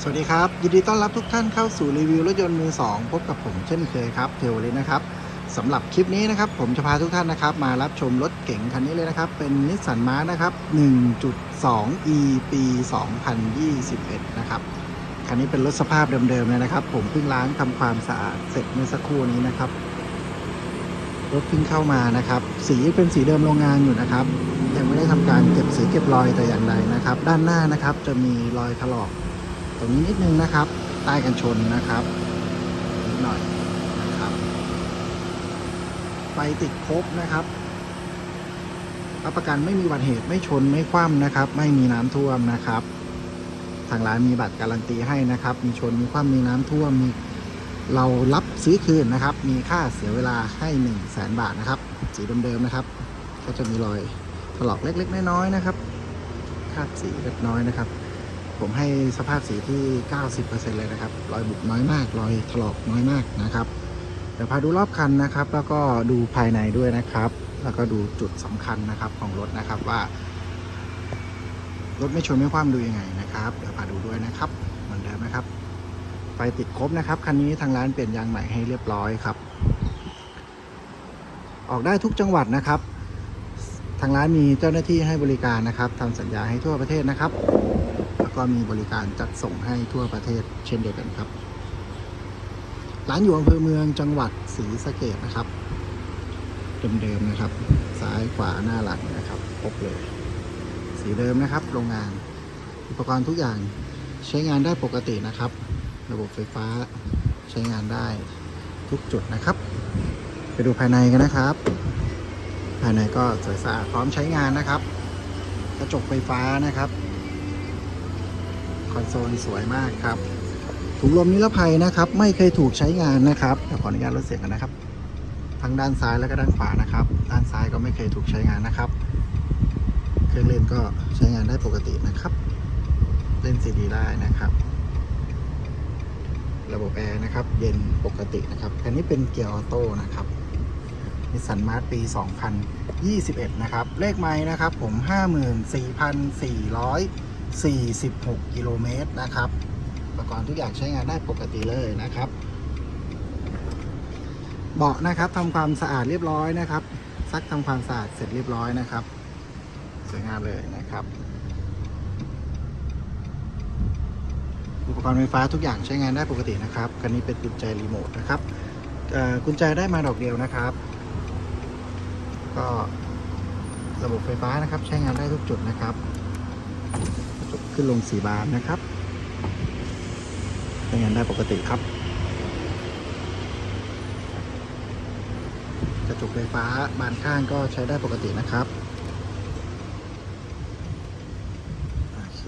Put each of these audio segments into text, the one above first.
สวัสดีครับ ยินดีต้อนรับทุกท่านเข้าสู่รีวิวรถยนต์มือ 2 พบกับผมเช่นเคยครับเทวเลยนะครับสำหรับคลิปนี้นะครับ ผมจะพาทุกท่านนะครับ มารับชมรถเก๋งคันนี้เลยนะครับ เป็นนิสสันมาร์นะครับ 1.2 e ปี 2021 นะครับ คันนี้เป็นรถสภาพเดิมๆเลยนะครับ ผมเพิ่งล้างทำความสะอาดเสร็จเมื่อสักครู่นี้นะครับรถเพิ่งเข้ามานะครับ สีเป็นสีเดิมโรงงานอยู่นะครับ ยังไม่ได้ทำการเก็บสีเก็บรอยแต่อย่างใดนะครับ ด้านหน้านะครับจะมีรอยถลอก ตรงนี้นิดนึงนะครับ ใต้กันชนนะครับนิดหน่อยนะครับไฟติดครบนะครับรับประกันไม่มีบัติเหตุไม่ชนไม่คว่ำนะครับ ไม่มีน้ำท่วมนะครับ ทางร้านมีบัตรการันตีให้นะครับ มีชนมีคว่ำมีน้ำท่วมมีเรารับซื้อคืนนะครับ มีค่าเสียเวลาให้1 0 0 0 0แสนบาทนะครับ สีเดิมๆนะครับ ก็จะมีรอยถลอกเล็กๆน้อยๆนะครับคาบสีเล็กน้อยนะครับ ผมให้สภาพสีที่ 90%เลยนะครับ รอยบุบน้อยมาก รอยถลอกน้อยมากนะครับ เดี๋ยวพาดูรอบคันนะครับ แล้วก็ดูภายในด้วยนะครับ แล้วก็ดูจุดสำคัญนะครับของรถนะครับว่ารถไม่ชนไม่คว่ำดูยังไงนะครับ เดี๋ยวพาดูด้วยนะครับ เหมือนเดิมนะครับ ไฟติดครบนะครับ คันนี้ทางร้านเปลี่ยนยางใหม่ให้เรียบร้อยครับ ออกได้ทุกจังหวัดนะครับ ทางร้านมีเจ้าหน้าที่ให้บริการนะครับทำสัญญาให้ทั่วประเทศนะครับ ก็มีบริการจัดส่งให้ทั่วประเทศเช่นเดียวกันครับ ร้านอยู่อำเภอเมืองจังหวัดศรีสะเกดนะครับเดิมๆนะครับ ซ้ายขวาหน้าหลังนะครับครบเลย สีเดิมนะครับ โรงงาน อุปกรณ์ทุกอย่างใช้งานได้ปกตินะครับ ระบบไฟฟ้าใช้งานได้ทุกจุดนะครับ ไปดูภายในกันนะครับ ภายในก็สวยสะอาดพร้อมใช้งานนะครับ กระจกไฟฟ้านะครับ อนโซลสวยมากครับ ถุงลมนิรภัยนะครับ ไม่เคยถูกใช้งานนะครับขออนุญาตลดเสียงกันนะครับ ทั้งด้านซ้ายและก็ด้านขวานะครับ ด้านซ้ายก็ไม่เคยถูกใช้งานนะครับ เครื่องเล่นก็ใช้งานได้ปกตินะครับ เล่นซีดีได้นะครับ ระบบแอร์นะครับ เย็นปกตินะครับคันนี้เป็นเกียร์ออโต้นะครับนิสสันมาร์ทปี 2021 นะครับ เลขไม้นะครับผม 46 กิโลเมตรนะครับ อุปกรณ์ทุกอย่างใช้งานได้ปกติเลยนะครับ เบาะนะครับทำความสะอาดเรียบร้อยนะครับ ซักทำความสะอาดเสร็จเรียบร้อยนะครับ สวยงามเลยนะครับ อุปกรณ์ไฟฟ้าทุกอย่างใช้งานได้ปกตินะครับคันนี้เป็นกุญแจรีโมทนะครับกุญแจได้มาดอกเดียวนะครับ ก็ระบบไฟฟ้านะครับใช้งานได้ทุกจุดนะครับ ขึ้นลงสีบานนะครับใช้งานได้ปกติครับ กระจกไฟฟ้าบานข้างก็ใช้ได้ปกตินะครับโอเค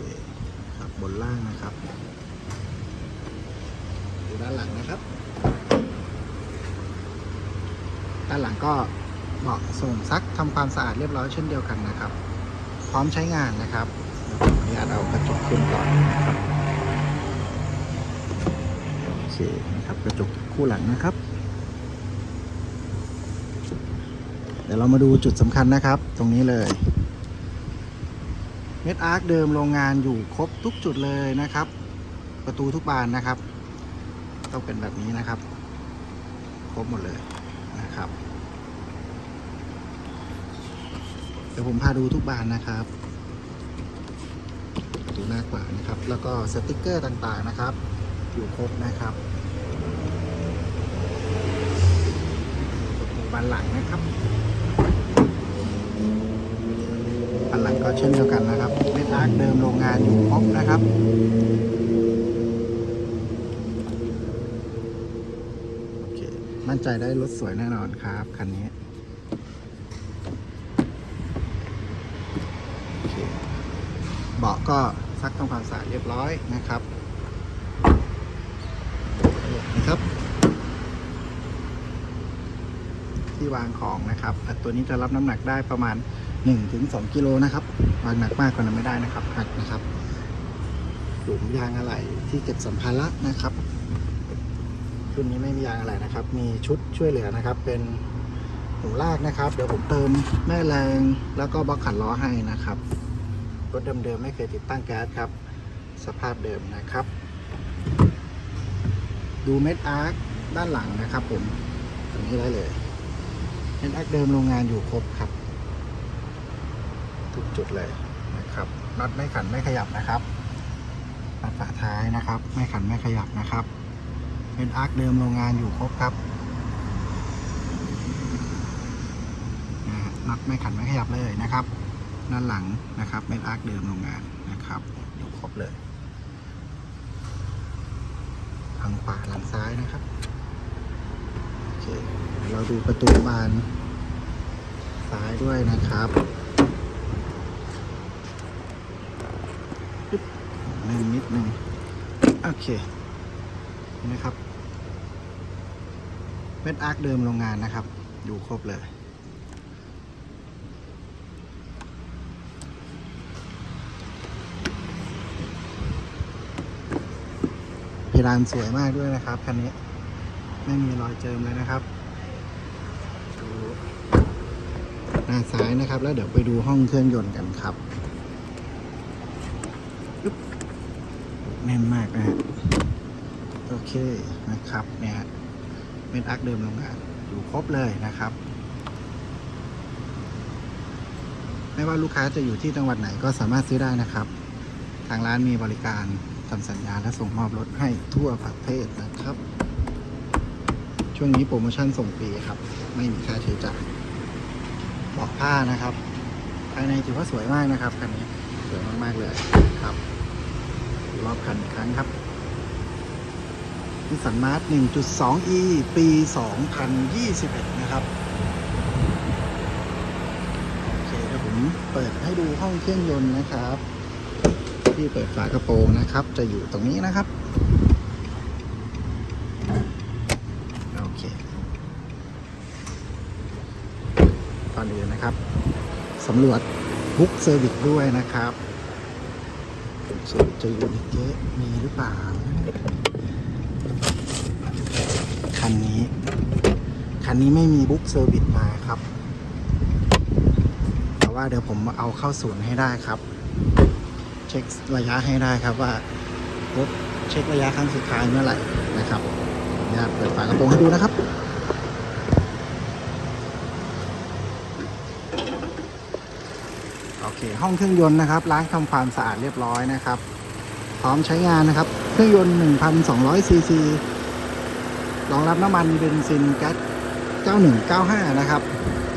ครับบนล่างนะครับดูด้านหลังนะครับ ด้านหลังก็เบาะส่งซักทำความสะอาดเรียบร้อยเช่นเดียวกันนะครับ พร้อมใช้งานนะครับ นุญาตเอากระจกขึ้นก่อนนะครับโอเคนะครับกระจกคู่หลังนะครับ เดี๋ยวเรามาดูจุดสำคัญนะครับ ตรงนี้เลยเม็ดอาร์คเดิมโรงงานอยู่ครบทุกจุดเลยนะครับ ประตูทุกบานนะครับ ต้องเป็นแบบนี้นะครับ ครบหมดเลยนะครับ เดี๋ยวผมพาดูทุกบานนะครับ ประตูหน้าขวานะครับ แล้วก็สติกเกอร์ต่างๆนะครับ อยู่ครบนะครับบานหลังนะครับบานหลังก็เช่นเดียวกันนะครับเม็ดอาร์คเดิมโรงงานอยู่ครบนะครับโอเคมั่นใจได้รถสวยแน่นอนครับคันนี้เบาะก็ ซักทำความสะอาดเรียบร้อยนะครับนะครับ ที่วางของนะครับตัวนี้จะรับน้ำหนักได้ประมาณ 1-2 กิโลนะครับ วางหนักมากกว่านั้นไม่ได้นะครับหักนะครับหลุมยางอะไหล่ที่เก็บสัมภาระนะครับรุ่นนี้ไม่มียางอะไรนะครับ มีชุดช่วยเหลือนะครับ เป็นหูลากนะครับ เดี๋ยวผมเติมแม่แรงแล้วก็บล็อกขันล้อให้นะครับ รถเดิมๆไม่เคยติดตั้งแก๊สครับ สภาพเดิมนะครับ ดูเม็ดอาร์คด้านหลังนะครับ ผมตรงนี้ได้เลยเม็ดอาร์คเดิมโรงงานอยู่ครบครับ ทุกจุดเลยนะครับน็อตไม่ขันไม่ขยับนะครับน็อตฝาท้ายนะครับ ไม่ขันไม่ขยับนะครับเม็ดอาร์คเดิมโรงงานอยู่ครบครับน็อตไม่ขันไม่ขยับเลยนะครับ ด้านหลังนะครับเม็ดอาร์คเดิมโรงงานนะครับอยู่ครบเลยทางขวาหลังซ้ายนะครับโอเคเราดูประตูบานซ้ายด้วยนะครับปึ๊บเล่นนิดนึงโอเคนี่นะครับเม็ดอาร์คเดิมโรงงานนะครับอยู่ครบเลย ดานสวยมากด้วยนะครับคันนี้ ไม่มีรอยเจิมเลยนะครับดูหน้าซ้ายนะครับ แล้วเดี๋ยวไปดูห้องเครื่องยนต์กันครับแน่นมากนะฮะโอเคนะครับเนี่ยเม็ดอาร์คเดิมโรงงานอยู่ครบเลยนะครับ ไม่ว่าลูกค้าจะอยู่ที่จังหวัดไหนก็สามารถซื้อได้นะครับ ทางร้านมีบริการ ทำสัญญาและส่งมอบรถให้ทั่วประเทศนะครับ ช่วงนี้โปรโมชั่นส่งฟรีครับ ไม่มีค่าใช้จ่ายบาะผ้านะครับ ภายในถือว่าสวยมากนะครับคันนี้สวยมากๆเลยครับรอบคันอีกครั้งครับนิสสันมาร์ท 1.2e ปี 2021 นะครับ โอเคเดี๋ยวผมเปิดให้ดูห้องเครื่องยนต์นะครับ ที่เปิดฝากระโปรงนะครับ จะอยู่ตรงนี้นะครับ โอเคก่อนอื่นนะครับสำรวจบุ๊กเซอร์วิสด้วยนะครับสูตรจะอยู่ในเก๊ะมีหรือเปล่า คันนี้ คันนี้ไม่มีบุ๊กเซอร์วิสมาครับ แต่ว่าเดี๋ยวผมเอาเข้าศูนย์ให้ได้ครับ เช็คระยะให้ได้ครับว่ารถเช็คระยะครั้งสุดท้ายเมื่อไหร่นะครับอยากเปิดฝากระโปรงให้ดูนะครับโอเค ห้องเครื่องยนต์นะครับล้างทำความสะอาดเรียบร้อยนะครับ พร้อมใช้งานนะครับ เครื่องยนต์ 1,200ซีซีรองรับน้ำมันเบนซินแก๊ส9195 นะครับ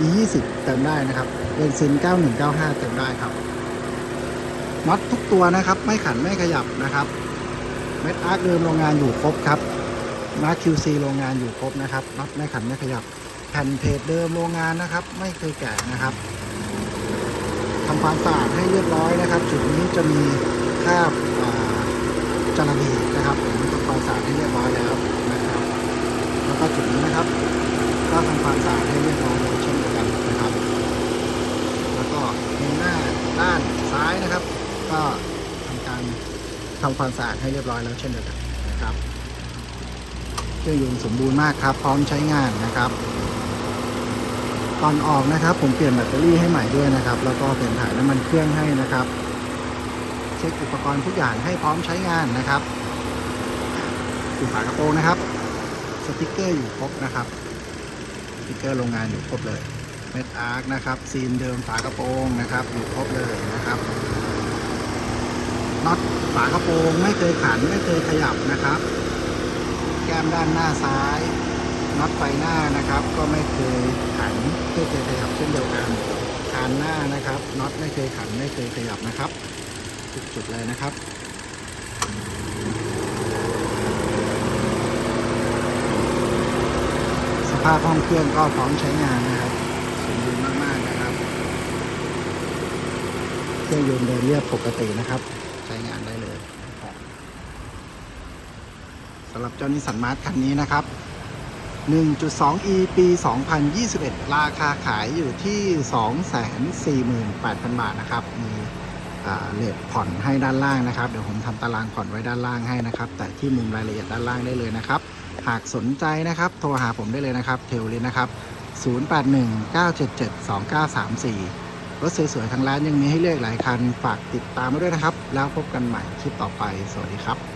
E20 เติมได้นะครับ เบนซิน 9195 เติมได้ครับ น็อตทุกตัวนะครับ ไม่ขันไม่ขยับนะครับเม็ดอาร์คเดิมโรงงานอยู่ครบครับมาร์คคิวซีโรงงานอยู่ครบนะครับน็อตไม่ขันไม่ขยับ แผ่นเพจเดิมโรงงานนะครับ ไม่เคยแกะนะครับทำความสะอาดให้เรียบร้อยนะครับ จุดนี้จะมีคราบจาระบีนะครับผมทำความสะอาดให้เรียบร้อยแล้วนะครับ แล้วก็จุดนี้นะครับ ก็ทำความสะอาดให้เรียบร้อยแล้วเช่นเดียวกันนะครับ แล้วก็ในหน้าด้านซ้ายนะครับ ก็ทำการทำความสะอาดให้เรียบร้อยแล้วเช่นเดียวกันนะครับเครื่องยนต์สมบูรณ์มากครับ พร้อมใช้งานนะครับ ตอนออกนะครับ ผมเปลี่ยนแบตเตอรี่ให้ใหม่ด้วยนะครับ แล้วก็เปลี่ยนถ่ายน้ำมันเครื่องให้นะครับ เช็คอุปกรณ์ทุกอย่างให้พร้อมใช้งานนะครับดูฝากระโปรงนะครับ สติกเกอร์อยู่ครบนะครับสติกเกอร์โรงงานอยู่ครบเลยเม็ดอาร์คนะครับซีนเดิมฝากระโปรงนะครับ อยู่ครบเลยนะครับ น็อตฝากระโปรงไม่เคยขันไม่เคยขยับนะครับ แก้มด้านหน้าซ้ายน็อตไฟหน้านะครับ ก็ไม่เคยขันไม่เคยขยับเช่นเดียวกันคานหน้านะครับน็อตไม่เคยขันไม่เคยขยับนะครับทุกจุดเลยนะครับสภาพห้องเครื่องก็พร้อมใช้งานนะครับสมบูรณ์มากๆนะครับ เครื่องยนต์เดินเรียบปกตินะครับ ช้งานได้เลยนะครับสำหรับเจ้านิสสันมาร์ทคันนี้นะครับ 1.2e ปี 2021 ราคาขายอยู่ที่ 248,000 บาทนะครับ มีอ่าเลทผ่อนให้ด้านล่างนะครับ เดี๋ยวผมทำตารางผ่อนไว้ด้านล่างให้นะครับ แต่ที่มุมรายละเอียดด้านล่างได้เลยนะครับ หากสนใจนะครับ โทรหาผมได้เลยนะครับ เทลลินนะครับ 0819772934 รถสวยๆทางร้านยังมีให้เลือกหลายคัน ฝากติดตามมาด้วยนะครับ แล้วพบกันใหม่คลิปต่อไป สวัสดีครับ